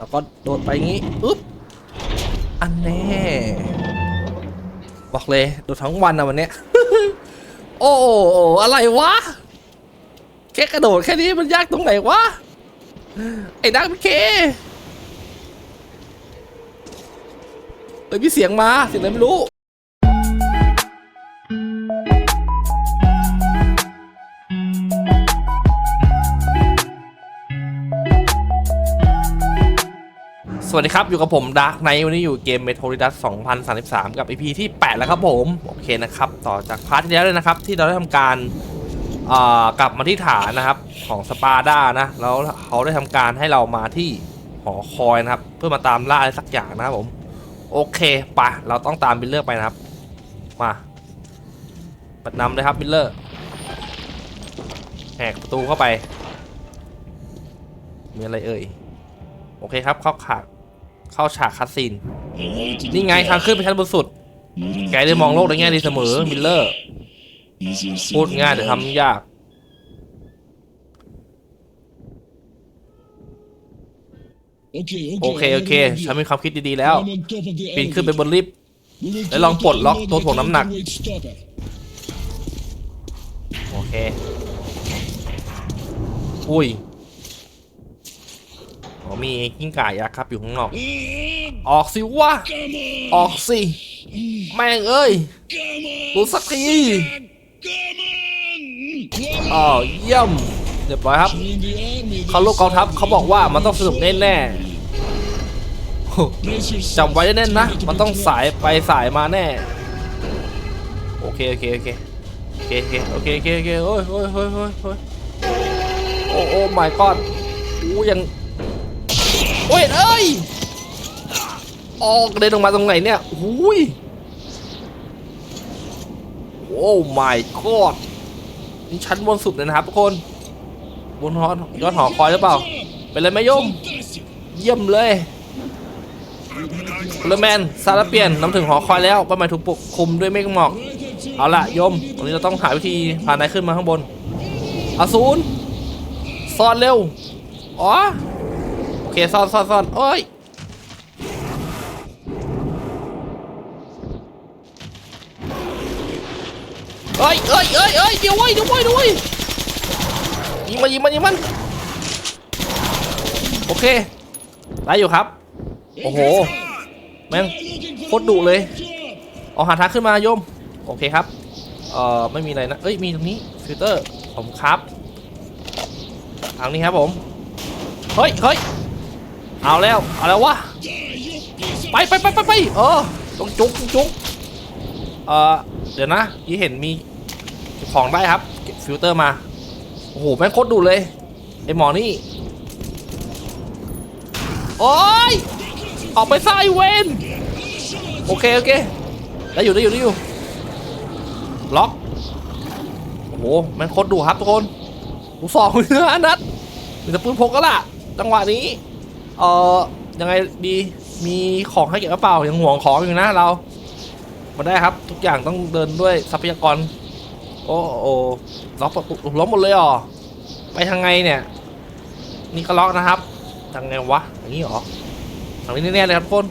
แล้วก็โดดไปงี้อึ๊บอันแน่บอกเลยโดดทั้งวันอะวันเนี้ยโอ้โหอะไรวะแค่กระโดดแค่นี้มันยากตรงไหนวะไอ้ดักเคเอ้ยมีเสียงมาเสียงอะไรไม่รู้ สวัสดีครับ อยู่กับผมดาร์กไนวันนี้อยู่เกมเมโทริดัส2033 กับ EP ที่ 8 แล้วครับผม โอเคนะครับ ต่อจากพาร์ทที่แล้วเลยนะครับ ที่เราได้ทำการกลับมาที่ฐานนะครับ ของสปาร์ดานะ แล้วเขาได้ทำการให้เรามาที่หอคอยนะครับ เพื่อมาตามล่าอะไรสักอย่างนะครับผม โอเคปะเราต้องตามบิลเลอร์ไปนะครับ มาปัดนำเลยครับบิลเลอร์แหกประตูเข้าไปมีอะไรเอ่ยโอเคครับเข้าฉาก เข้าฉากคัดซีน นี่ไงทางขึ้นไปชั้นบนสุด แกได้มองโลกในแง่ดีเสมอ มิลเลอร์ พูดง่ายแต่ทำยาก โอเค โอเคโอเคฉันมีความคิดดี ๆ แล้ว ปีนขึ้นไปบนลิฟต์แล้วลองปลดล็อกตัวถ่วงน้ำหนัก โอเค อุ้ย อ๋อมีกิ้งก่ายักษ์ครับอยู่ข้างนอก ออกสิวะ ออกสิ แม่งเอ้ยรู้สักทีอ๋อเยี่ยมเรียบร้อยครับเขาลูกกองทัพเขาบอกว่ามันต้องสนุกแน่ๆโหจำไว้แน่นๆนะ มันต้องสายไปสายมาแน่ โอเคโอเคโอเคโอเคโอเคโอเคโอเคโอ้ยโอ้ยโอ้ยโอ้ยโอ้ยโอ้โอ้ my god อู้ยัง โอ้ยเอ้ย ออกเด็นออกมาตรงไหนเนี่ยอุ้ยโอ้ my god นี่ชั้นบนสุดเลยนะครับทุกคน บนหอยอดหอคอยหรือเปล่า เป็นไรไหมยม เยี่ยมเลยพลแมนซาลาเปียนนำถึงหอคอยแล้วป้าหมายถูกปกคลุมด้วยเมฆหมอก เอาละยมวันนี้เราต้องหาวิธีพานายขึ้นมาข้างบนอาศูนซ่อนเร็ว อ๋อ เคซ่อนซ่อนซ่อนโอ้ยเอ้ยเอ้ยเอ้ยเอ้ยเดี๋ยวไว้เดี๋ยวไว้เดี๋ยวไว้ยิงมันยิงมันยิงมันโอเคได้อยู่ครับ โอ้โหแม่งโคตรดุเลยเอาหาทางขึ้นมาโยมโอเคครับเอ่อไม่มีอะไรนะเอ้ยมีตรงนี้ฟิลเตอร์ผมครับทางนี้ครับผมเฮ้ยเฮ้ย เอาแล้ว เอาแล้ววะ ไปไปไปไปไปเออต้องจุกจุกเอ่อเดี๋ยวนะยี่เห็นมีของได้ครับเก็บฟิลเตอร์มา โอ้โห แม่งโคตรดุเลย ไอหมอนี่ โอ้ย ออกไปซะไอเวนโอเค โอเค ได้อยู่ได้อยู่ได้อยู่ ล็อก โอ้โห แม่งโคตรดุครับทุกคนกูสองเนื้อนัดมีแต่ปืนพกก็ล่ะ จังหวะนี้ เอ่อยังไงดีมีของให้เก็บกระเป๋ายังห่วงของอยู่นะเรามาได้ครับ ทุกอย่างต้องเดินด้วยทรัพยากร โอ้โอ้ล็อกล็อกหมดเลยเหรอไปทางไงเนี่ย นี่ก็ล็อกนะครับทางไงวะอย่างนี้เหรอทางนี้แน่ๆเลยครับทุกคน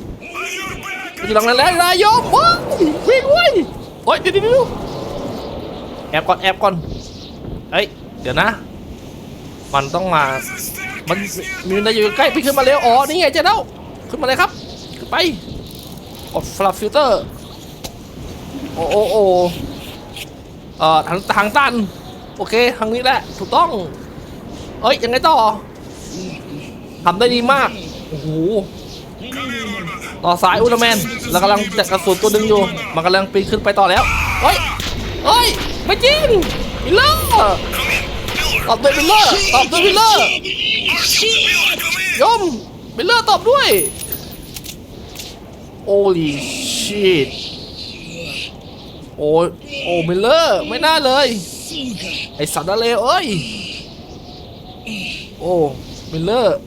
อยู่ตรงนั้นแล้วนายโยมว้ายวิ่งเว้ยโอ้ยเดี๋ยวเดี๋ยวแอบก่อนแอบก่อนเอ้ยเดี๋ยวนะ มันต้องมา มันมีอะไรอยู่ใกล้พี่ขึ้นมาเร็วอ๋อนี่ไงเจ๊เด้าขึ้นมาเลยครับขึ้นไปกดฟลับฟิลเตอร์โอ้โอ้โอ้เอ่อทางทางตันโอเคทางนี้แหละถูกต้องเอ้ยยังไงต่อทำได้ดีมากโอ้โหต่อสายอุลตร้าแมนเรากำลังจัดกระสุนตัวหนึ่งอยู่ มันกำลังปีนขึ้นไปต่อแล้วเฮ้ยเฮ้ยไม่จริงมิลเลอร์ตอบด้วยมิลเลอร์ตอบด้วยมิลเลอร์ ยมมิลเลอร์ตอบด้วย โอ้ลีชิตโอ้ยโอ้มิลเลอร์ไม่น่าเลย ไอสัตว์อะไรเอ้ย โอ้มิลเลอร์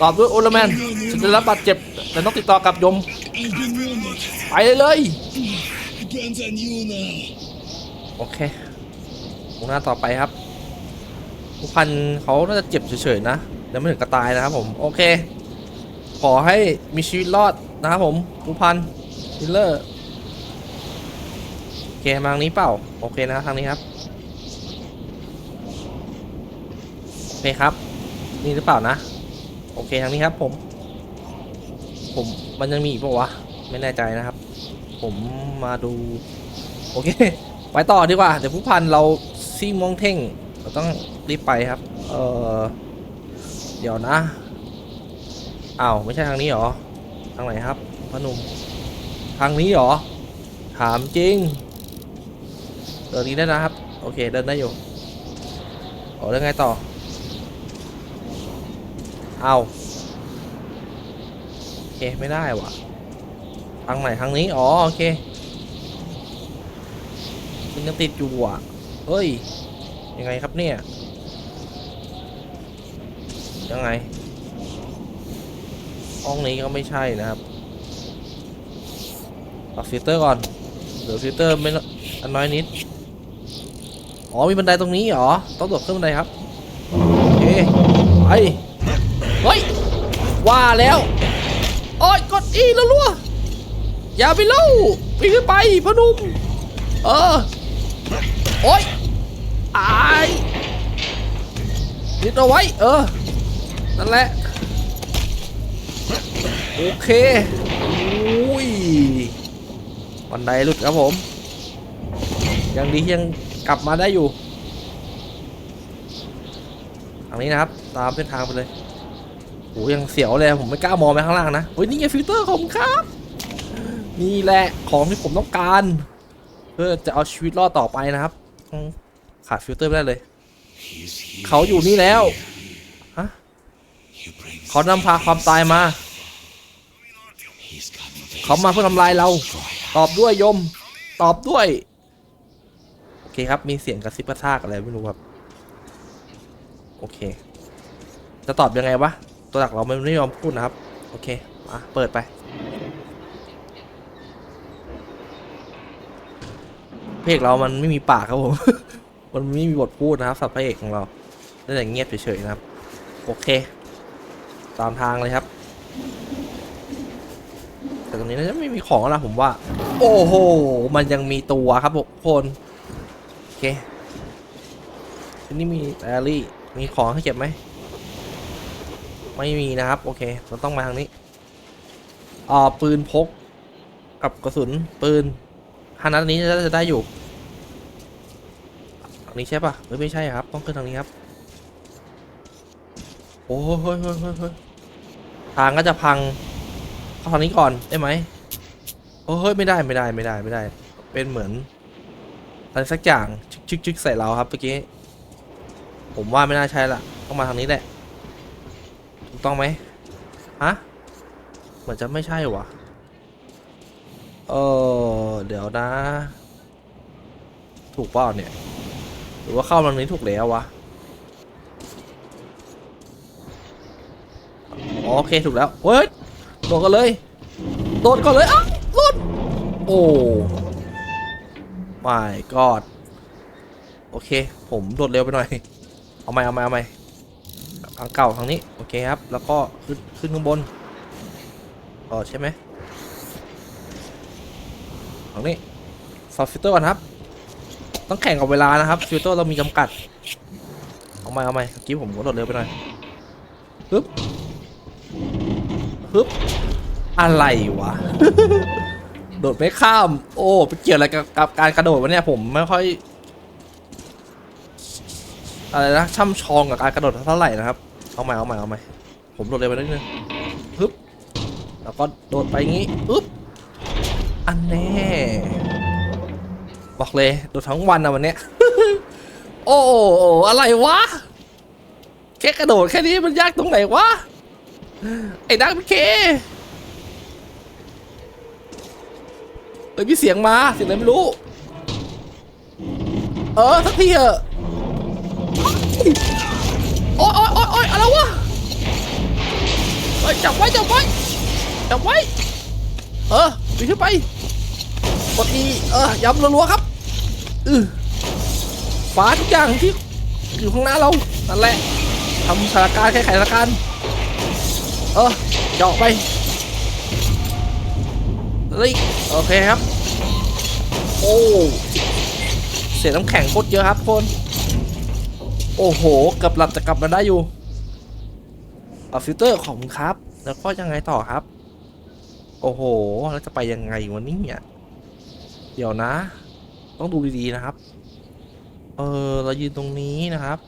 ตอบด้วยโอลแมนฉันได้รับบาดเจ็บ แต่ต้องติดต่อกับยม ไปเลยเลยโอเคตรงหน้าต่อไปครับ ผู้พันเขาน่าจะเจ็บเฉยๆนะยังไม่ถึงกระตายนะครับผมโอเค ขอให้มีชีวิตรอดนะครับผมผู้พันฮิลเลอร์โอเคมาทางนี้เปล่าโอเคนะครับทางนี้ครับโอเคครับ นี่หรือเปล่านะ โอเคทางนี้ครับผม ผมมันยังมีอีกปะวะไม่แน่ใจนะครับ ผมมาดู โอเค ไปต่อดีกว่า เดี๋ยวผู้พันเราซีมองเท่ง เราต้องรีบไปครับ เออเดี๋ยวนะอ้าวไม่ใช่ทางนี้เหรอ ทางไหนครับพอหนุ่ม ทางนี้เหรอ ถามจริง เดินนี้ได้นะครับ โอเคเดินได้อยู่โอ้แล้วไงต่อ เอาโอเคไม่ได้ว่ะ ทางไหนทางนี้ อ๋อ โอเคมันยังติดอยู่อะ เฮ้ย ยังไงครับเนี่ย ยังไง ห้องนี้ก็ไม่ใช่นะครับปักฟิลเตอร์ก่อน เดี๋ยวฟิลเตอร์ไม่นอันน้อยนิด อ๋อมีบันไดตรงนี้เหรอ ต้องโดดขึ้นบันไดครับ โอเค ไป เฮ้ย ว่าแล้วโอ้ยกดอีแล้วลัวอย่าไปเล่าปีนขึ้นไปพนุ่มเออ โอ้ย ยนิดเอาไว้ เออ นั่นแหละ โอเคอุ้ยบันไดหลุดครับผม ยังดียังกลับมาได้อยู่ทางนี้นะครับ ตามเส้นทางไปเลยโอ้ยังเสียวเลย ผมไม่กล้ามองไปข้างล่างนะ เฮ้ย นี่ไงฟิลเตอร์ของผมครับ นี่แหละของที่ผมต้องการ เพื่อจะเอาชีวิตรอดต่อไปนะครับ ขาดฟิลเตอร์ไม่ได้เลย เขาอยู่นี่แล้วฮะเขานำพาความตายมา เขามาเพื่อทำลายเรา ตอบด้วยยม ตอบด้วย โอเคครับ มีเสียงกระซิบกระซากอะไรไม่รู้ครับ โอเค จะตอบยังไงวะ ตัวหลักเราไม่ยอมพูดนะครับ โอเคมาเปิดไปพระเอกเรามันไม่มีปากครับผม มันไม่มีบทพูดนะครับสับพระเอกของเราได้แต่เงียบเฉยๆนะครับ โอเค ตามทางเลยครับ แต่ตรงนี้น่าจะไม่มีของแล้วผมว่า โอ้โห มันยังมีตัวครับทุกคน โอเคที่นี่มีแอรี่ มีของให้เก็บไหม ไม่มีนะครับ โอเค เราต้องมาทางนี้อ่าปืนพก กับกระสุนปืนฮานัดนี้จะได้อยู่างนี้ใช่ปะเฮ้ยไม่ใช่ครับ ต้องขึ้นทางนี้ครับ โอ้ยเฮ้ยเฮ้ยเฮ้ยทางก็จะพังเข้าทางนี้ก่อนได้ไหมโอ้ยเฮ้ยไม่ได้ไม่ได้ไม่ได้ไม่ได้ เป็นเหมือนอะไรสักอย่างชึกชึกใส่เราครับเมื่อกี้ ผมว่าไม่น่าใช่ละต้องมาทางนี้แหละ ถูกต้องไหมฮะเหมือนจะไม่ใช่วะเออเดี๋ยวนะ ถูกเปล่าเนี่ย รือว่าเข้าทางนี้ถูกแล้ววะโอเคถูกแล้วเฮ้ยโดดกันเลยโดดก่อนเลยอ้าวโดดโอ้ my god โอเค ผมโดดเร็วไปหน่อย เอาใหม่เอาใหม่เอาใหม่ทางเก่าทางนี้ โอเคครับ แล้วก็ขึ้นขึ้นข้างบนอ๋อใช่ไหมทางนี้สอบฟิลเตอร์ก่อนครับ ต้องแข่งกับเวลานะครับฟิลเตอร์เรามีจำกัด เอาใหม่เอาใหม่เมื่อกี้ผมก็โดดเร็วไปหน่อยฮึบฮึบอะไรวะ โดดไม่ข้าม โอ้ไปเกี่ยวอะไรกับกับการกระโดดวะเนี่ยผมไม่ค่อยอะไรนะช่ำชองกับการกระโดดเท่าไหร่นะครับ เอาใหม่เอาใหม่เอาใหม่ผมโดดเร็วไปนิดนึงฮึบแล้วก็โดดไปงี้อึ๊บอันแน่ บอกเลยโดดทั้งวันนะวันเนี้ย โอ้โหอะไรวะแค่กระโดดแค่นี้มันยากตรงไหนวะ ไอ้ดักพีเคเอ้ยมีเสียงมาเสียงอะไรไม่รู้ เออสักทีเถอะโอ๊ยโอ๊ยโอ๊ยโอ๊ยอะไรวะเฮ้ยจับไว้จับไว้จับไว้ เออปีนขึ้นไปกดอีเออย้ำรัวๆครับ อือฟ้าทุกอย่างที่อยู่ข้างหน้าเรา นั่นแหละทำสถานการณ์แค่ไขสถานการณ์ เออเจาะไปเฮ้ยโอเคครับ โอ้เสียน้ำแข็งโคตรเยอะครับคน โอ้โหเกับหลับจะกลับมาได้อยู่เอาฟิลเตอร์ของคุณครับ แล้วก็ยังไงต่อครับ โอ้โห แล้วจะไปยังไงวะเนี่ย เดี๋ยวนะ ต้องดูดีๆนะครับ เออเรายืนตรงนี้นะครับ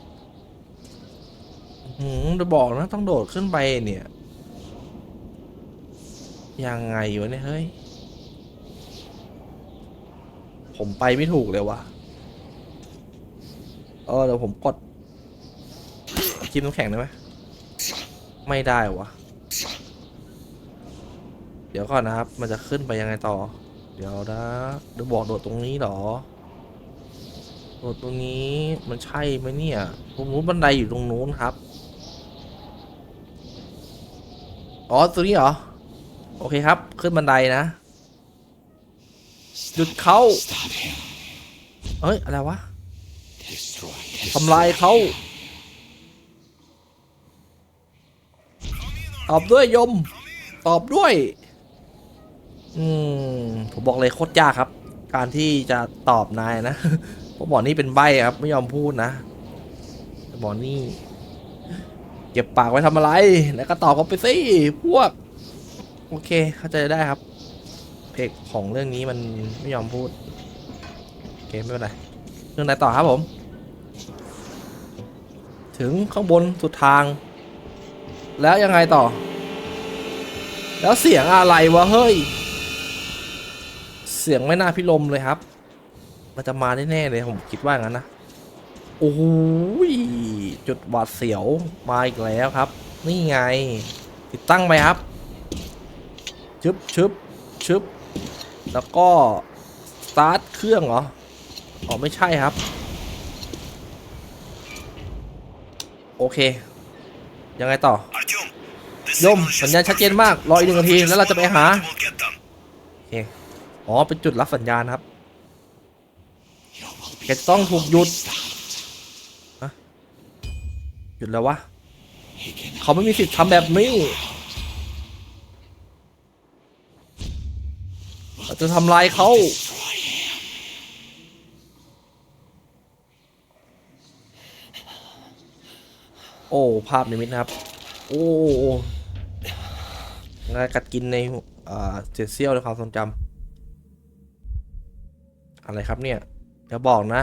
หืมจะบอกนะต้องโดดขึ้นไปเนี่ย ยังไงวะเนี่ยเฮ้ย ผมไปไม่ถูกเลยวะเออเดี๋ยวผมกดกินน้ำแข็งได้ไหมไม่ได้วะ เดี๋ยวก่อนนะครับ มันจะขึ้นไปยังไงต่อ เดี๋ยวนะเดี๋ยวบอกโดดตรงนี้เหรอ โดดตรงนี้มันใช่ไหมเนี่ยตรงนู้นบันไดอยู่ตรงนู้นครับ อ๋อตรงนี้เหรอ โอเคครับ ขึ้นบันไดนะ หยุดเขาเอ้ย อะไรวะทำลายเขาตอบด้วยยม ตอบด้วย อืมผมบอกเลยโคตรยากครับ การที่จะตอบนายนะเพราะหมอนี่เป็นใบครับ ไม่ยอมพูดนะหมอนี่เก็บปากไว้ทำอะไร แล้วก็ตอบเขาไปสิพวก โอเค เข้าใจได้ครับ เพกของเรื่องนี้มันไม่ยอมพูด โอเค ไม่เป็นไรเรื่องไหนต่อครับผม ถึงข้างบนสุดทาง แล้วยังไงต่อ แล้วเสียงอะไรวะเฮ้ย เสียงไม่น่าพิลมเลยครับมันจะมาแน่ๆเลยผมคิดว่างั้นนะโอ้ยจุดหวาดเสียวมาอีกแล้วครับ นี่ไง ติดตั้งไปครับชึบชึบชึบแล้วก็สตาร์ทเครื่องเหรออ๋อไม่ใช่ครับ โอเค ยังไงต่อยมสัญญาณชัดเจนมาก รออีกหนึ่งนาที แล้วเราจะไปหา โอเค อ๋อ เป็นจุดรับสัญญาณครับแกจะต้องถูกหยุดฮะหยุดแล้ววะ เขาไม่มีสิทธิ์ทำแบบนี้ เราจะทำลายเขาโอ้ ภาพนิมิตนะครับ โอ้อ้งานกัดกินในอ่าเศษเสี้ยวในความทรงจำ อะไรครับเนี่ยอย่าบอกนะ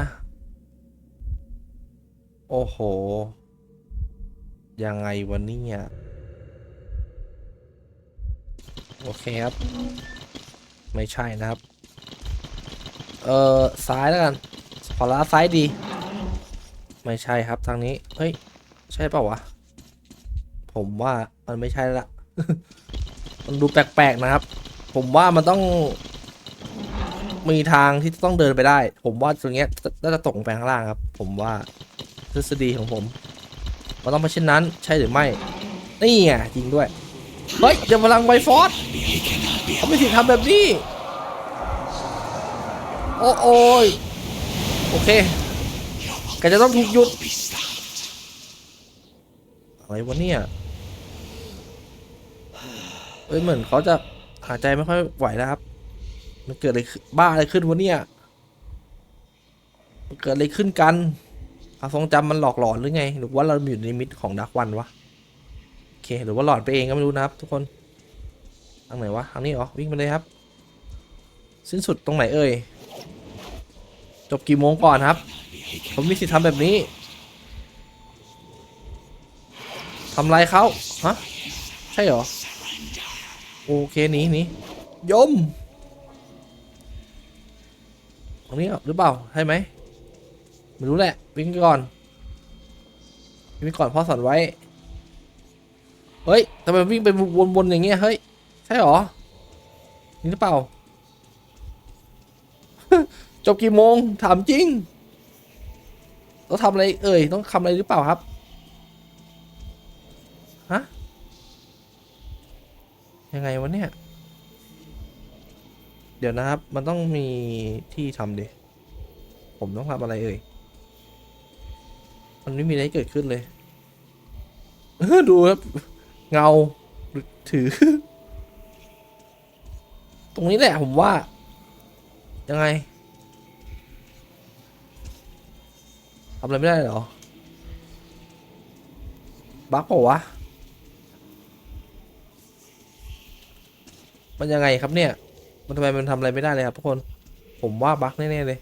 โอ้โห ยังไงวันนี้เนี่ยโอเคครับ ไม่ใช่นะครับ เออซ้ายแล้วกัน ขอลาซ้ายดี ไม่ใช่ครับทางนี้ เฮ้ย ใช่เปล่าวะ ผมว่ามันไม่ใช่ละ มันดูแปลกๆนะครับ ผมว่ามันต้อง มีทางที่ต้องเดินไปได้ ผมว่าตรงเนี้ยน่าจะตกลงไปข้างล่างครับ ผมว่าทฤษฎีของผมมันต้องเป็นเช่นนั้น ใช่หรือไม่ นี่ไงจริงด้วย เฮ้ยเดี๋ยวพลังไวฟอสเขาไม่สิทธิ์ทำแบบนี้ โอ้โอยโอเคแกจะต้องถูกหยุด อะไรวะเนี่ยเอ้ยเหมือนเขาจะหายใจไม่ค่อยไหวแล้วครับ มันเกิดอะไรขึ้นบ้าอะไรขึ้นวะเนี่ยมันเกิดอะไรขึ้นกันความทรงจำมันหลอกหลอนหรือไง หรือว่าเราอยู่ในมิตของดักวันวะโอเคหรือว่าหลอนไปเองก็ไม่รู้นะครับ ทุกคนทางไหนวะทางนี้เหรอวิ่งไปเลยครับ สิ้นสุดตรงไหนเอ่ยจบกี่โมงก่อนครับ ผมมีสิทธิ์ทำแบบนี้ทำลายเขาฮะใช่เหรอ โอเคหนีหนียม ตรงนี้หรือเปล่าใช่ไหมไม่รู้แหละวิ่งก่อนวิ่งก่อนพ่อสอนไว้ เฮ้ยทำไมวิ่งไปวนๆอย่างเงี้ยเฮ้ยใช่หรอนี่หรือเปล่า จบกี่โมงถามจริงต้องทำอะไรเอ่ยต้องทำอะไรหรือเปล่าครับฮะยังไงวะเนี่ย เดี๋ยวนะครับ มันต้องมีที่ทำดิ ผมต้องทำอะไรเอ่ย มันไม่มีอะไรเกิดขึ้นเลยเออดูครับ เงา ถือ ตรงนี้แหละผมว่า ยังไงทำอะไรไม่ได้เหรอ บั๊กเปล่าวะ มันยังไงครับเนี่ย มันทำไมมันทำอะไรไม่ได้เลยครับทุกคน ผมว่าบั๊กแน่ๆเลย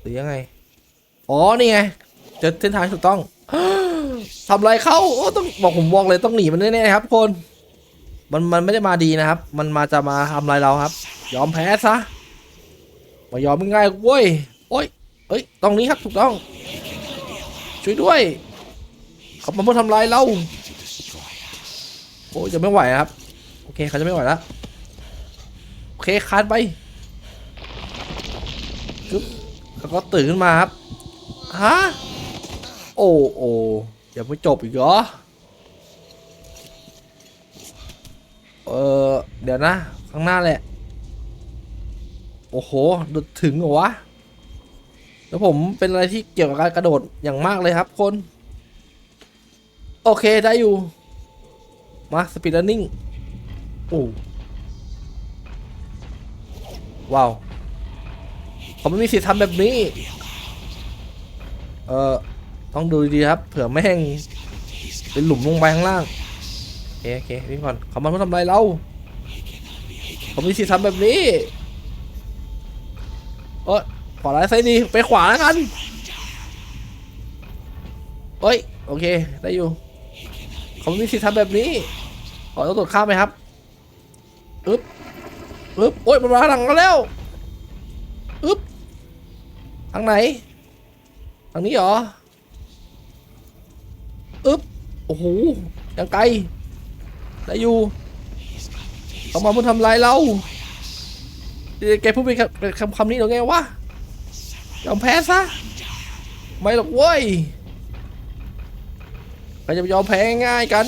หรือยังไง อ๋อ นี่ไง เจอเส้นทางที่ถูกต้อง ทำอะไรเข้าโอ้ต้องบอกผมบอกเลยต้องหนีมันแน่ๆครับทุกคน มันมันไม่ได้มาดีนะครับ มันมาจะมาทำอะไรเราครับ ยอมแพ้ซะมายอมง่ายๆเว้ย โอ้ยเอ้ย ตรงนี้ครับถูกต้อง ช่วยด้วยเขามาเพื่อทำลายเรา โอ้ยจะไม่ไหวครับ โอเคเขาจะไม่ไหวแล้ว คคานไปกึ๊บแล้วก็ตื่นขึ้นมาครับฮะโอ้โอ้ยังไม่จบอีกเหรอเออเดี๋ยวนะ ข้างหน้าแหละ โอ้โหดดถึงเหรอวะแล้วผมเป็นอะไรที่เกี่ยวกับการกระโดดอย่างมากเลยครับคน โอเคได้อยู่ มาสปีด r ันนิ่งโอ้ ว้าวผมไม่มีสิทธิ์ทำแบบนี้ เออต้องดูดีครับ เผื่อแม่งเป็นหลุมลงไปข้างล่างโอเคโอเคนี่ก่อนเขามาเพื่ทำไรเราผมมีสิทธิ์ทำแบบนี้เอ้ยขวาร้ายไซดีไปขวาแล้วกันเอ้ยโอเคได้อยู่เขาไมีสิทธิ์ทำแบบนี้ขอต้องตรวจข้ามไหมครับอึ๊บ อึ๊บโอ้ยมันมาหลังกันแล้วอึ๊บทางไหนทางนี้เหรออึ๊บโอ้โหยังไกลได้อยู่เขามาเพื่อทำลายเราแกพูดเป็นคำคำนี้หรือไงวะยอมแพ้ซะไม่หรอกเว้ยใครจะยอมแพ้ง่ายกัน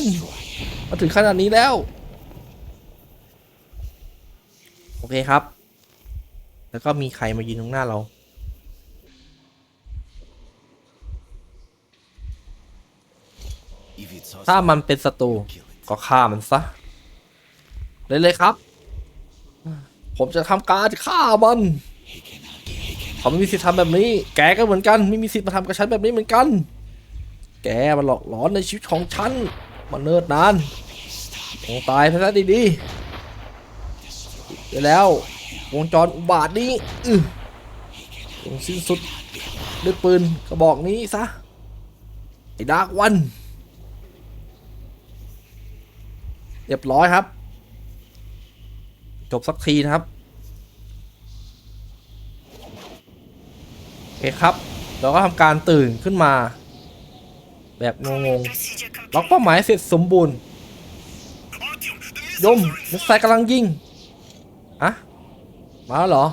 มาถึงขนาดนี้แล้ว โอ เคครับ แล้วก็มีใครมายืนตรงหน้าเรา ถ้ามันเป็นศัตรูก็ฆ่ามันซะ เลยเลยครับ ผมจะทำการฆ่ามันเขาไม่มีสิทธิ์ทำแบบนี้ แกก็เหมือนกัน ไม่มีสิทธิ์มาทำกับฉันแบบนี้เหมือนกัน แกมันหลอกหลอนในชีวิตของฉันมาเนิ่นนานคงตายไปซะดีๆ เดี๋ยวแล้ววงจรอุบาทนี้อือคงสิ้นสุดด้วยปืนกระบอกนี้ซะไอ้ดาร์กวันเรียบร้อยครับ จบสักทีนะครับโอเคครับเราก็ทำการตื่นขึ้นมา แบบงงๆล็อกเป้าหมายเสร็จสมบูรณ์ยมมิสไซกำลังยิง อะมาแล้วเหรอ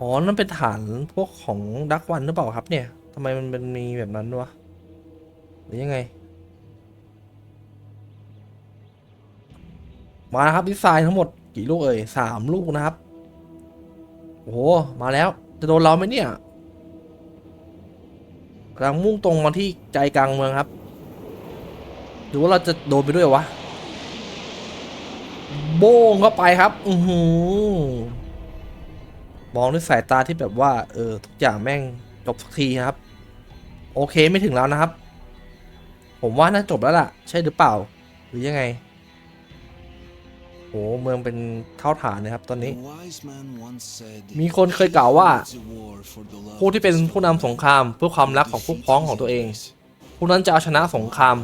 อ๋อ นั่นเป็นฐานพวกของดักวันหรือเปล่าครับเนี่ยทำไมมันเป็นมีแบบนั้นวะ หรือยังไง มาครับดีไซน์ทั้งหมดกี่ลูกเอ่ยสามลูกนะครับ โอ้โห มาแล้ว จะโดนเราไหมเนี่ยกำลังมุ่งตรงมาที่ใจกลางเมืองครับ หรือว่าเราจะโดนไปด้วยวะ โบ้งเข้าไปครับ อือหือมองด้วยสายตาที่แบบว่า เออ ทุกอย่างแม่งจบสักทีครับ โอเคไม่ถึงแล้วนะครับ ผมว่าน่าจบแล้วล่ะ ใช่หรือเปล่า หรือยังไงโหเมืองเป็นเท่าฐานนะครับ ตอนนี้ มีคนเคยกล่าวว่า ผู้ที่เป็นผู้นำสงครามเพื่อความรักของพวกพ้องของตัวเอง ผู้นั้นจะเอาชนะสงคราม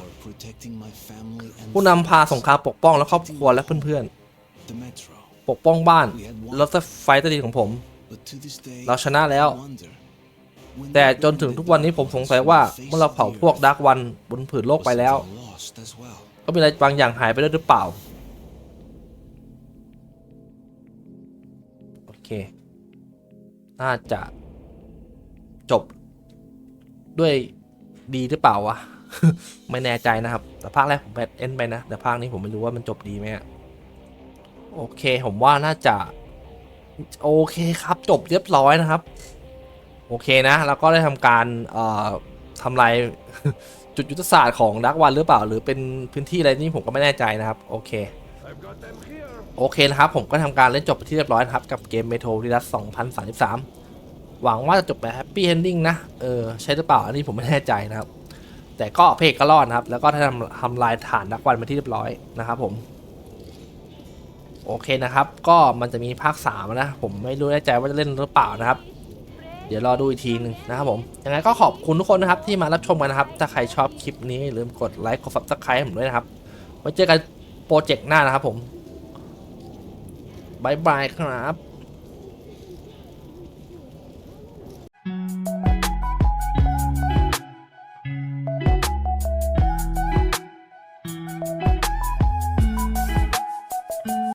ผู้นำพาสงครามปกป้องและครอบครัวและเพื่อนๆ ปกป้องบ้านรถไฟใต้ดินของผม เราชนะแล้ว แต่จนถึงทุกวันนี้ผมสงสัยว่าเมื่อเราเผาพวกดาร์กวันบนผืนโลกไปแล้ว ก็มีอะไรบางอย่างหายไปด้วยหรือเปล่า โอเค น่าจะจบด้วย ดีหรือเปล่าวะ ไม่แน่ใจนะครับ แต่ภาคแรกผมแบดเอ็นไปนะ แต่ภาคนี้ผมไม่รู้ว่ามันจบดีไหมโอเค ผมว่าน่าจะ โอเคครับ จบเรียบร้อยนะครับ โอเคนะแล้วก็ได้ทำการเอ่อทำลายจุดยุทธศาสตร์ของดักวันหรือเปล่า หรือเป็นพื้นที่อะไรนี่ผมก็ไม่แน่ใจนะครับ โอเคโอเคนะครับ ผมก็ทำการเล่นจบไปที่เรียบร้อยนะครับ กับเกมเมโทรดิลัส2033 หวังว่าจะจบแบบแฮปปี้เอนดิ้งนะ เออ ใช่หรือเปล่า อันนี้ผมไม่แน่ใจนะครับ แต่ก็เพกก็รอดนะครับ แล้วก็ทำทำลายฐานดักวันมาที่เรียบร้อยนะครับผม โอเคนะครับ ก็มันจะมีภาค 3 นะ ผมไม่รู้แน่ใจว่าจะเล่นหรือเปล่านะครับ เดี๋ยวรอดูอีกทีหนึงนะครับผมยังไงก็ขอบคุณทุกคนนะครับที่มารับชมกันนะครับ ถ้าใครชอบคลิปนี้อย่าลืมกดไลค์กด subscribe ให้ผมด้วยนะครับ ไว้เจอกันโปรเจกต์หน้านะครับผมบายบายครับ